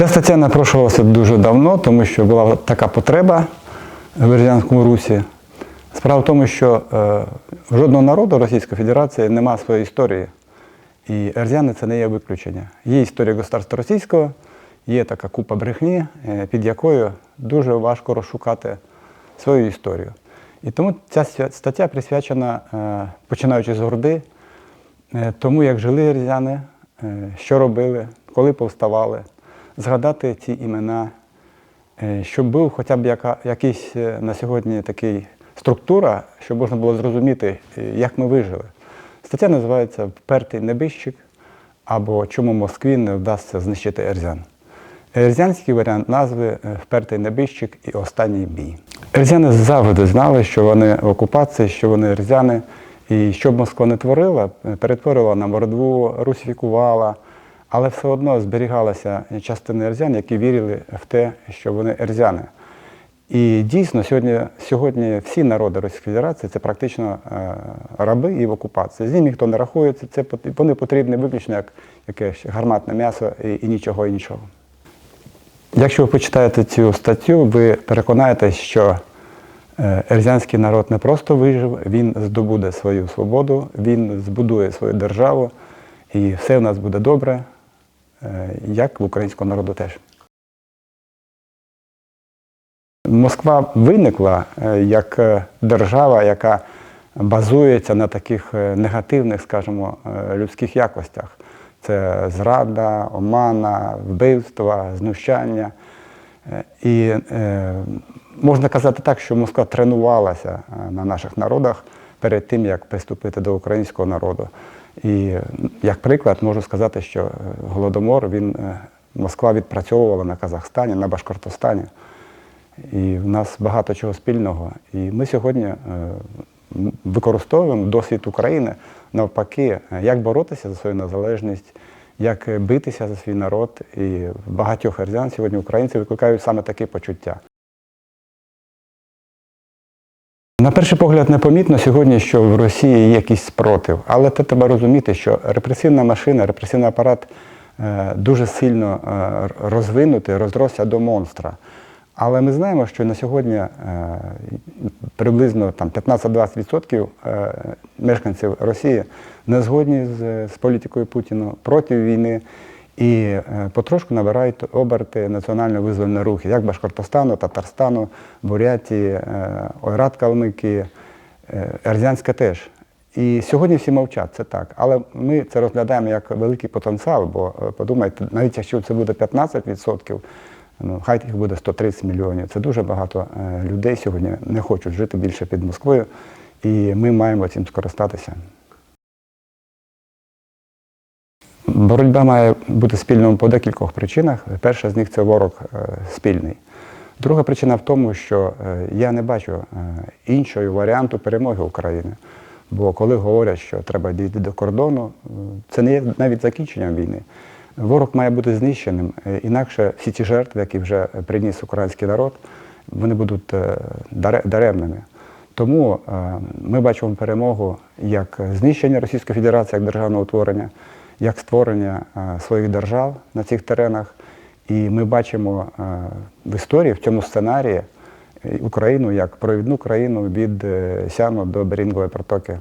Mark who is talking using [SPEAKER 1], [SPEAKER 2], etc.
[SPEAKER 1] Ця стаття напрошувалася дуже давно, тому що була така потреба в Бердянському Русі. Справа в тому, що е, жодного народу Російської Федерації немає своєї історії. І ерзяни це не є виключення. Є історія государства російського, є така купа брехні, е, під якою дуже важко розшукати свою історію. І тому ця стаття присвячена, е, починаючи з Горди, е, тому, як жили ерзяни, що робили, коли повставали, згадати ці імена, е, щоб був хоча б яка, якийсь е, на сьогодні такий структура, щоб можна було зрозуміти, е, як ми вижили. Стаття називається Впертий небищик або Чому Москві не вдасться знищити Ерзян. Ерзянський варіант назви Впертий небищик і останній бій. Ерзяни завжди знали, що вони в окупації, що вони ерзяни, і що б Москва не творила, перетворила на мордву, русифікувала, але все одно зберігалася частина ерзян, які вірили в те, що вони ерзяни. І дійсно, сьогодні, сьогодні всі народи Російської Федерації це практично е, раби і в окупації. З ним ніхто не рахується, це, вони потрібні виключно як якесь гарматне м'ясо і, і нічого іншого. Якщо ви почитаєте цю статтю, ви переконаєтесь, що е, ерзянський народ не просто вижив, він здобуде свою свободу, він збудує свою державу, і все в нас буде добре, як в українського народу теж. Москва виникла е, як е, держава, яка базується на таких е, негативних, скажімо, е, людських якостях. Це зрада, омана, вбивства, знущання. Е, І е, можна казати так, що Москва тренувалася е, на наших народах перед тим, як приступити до українського народу. І як приклад можу сказати, що е, Голодомор він е, Москва відпрацьовувала на Казахстані, на Башкортостані. І в нас багато чого спільного. І ми сьогодні е, використовуємо досвід України навпаки, як боротися за свою незалежність, як битися за свій народ. І багатьох ерзян сьогодні українці викликають саме такі почуття. На перший погляд непомітно сьогодні, що в Росії є якийсь спротив, але те треба розуміти, що репресивна машина, репресивний апарат е, дуже сильно е, розвинутий, розросся до монстра. Але ми знаємо, що на сьогодні е, приблизно там 15-20% е, мешканців Росії не згодні з, з політикою Путіна проти війни і е, потрошку набирають оберти національно-визвольні рухи, як Башкортостану, Татарстану, Бурятії, е, Ойрат Калмики, е, Ерзянська теж. І сьогодні всі мовчать, це так. Але ми це розглядаємо як великий потенціал, бо подумайте, навіть якщо це буде 15%, ну, хай їх буде 130 мільйонів. Це дуже багато людей сьогодні не хочуть жити більше під Москвою, і ми маємо цим скористатися. Боротьба має бути спільною по декількох причинах. Перша з них це ворог е, спільний. Друга причина в тому, що е, я не бачу е, іншого варіанту перемоги України. Бо коли говорять, що треба дійти до кордону, це не є навіть закінченням війни. Ворог має бути знищеним, інакше всі ті жертви, які вже приніс український народ, вони будуть даремними. Тому ми бачимо перемогу як знищення Російської Федерації як державного утворення, як створення е, своїх держав на цих теренах. І ми бачимо е, в історії, в цьому сценарії е, Україну як провідну країну від Сяну до Берінгової протоки.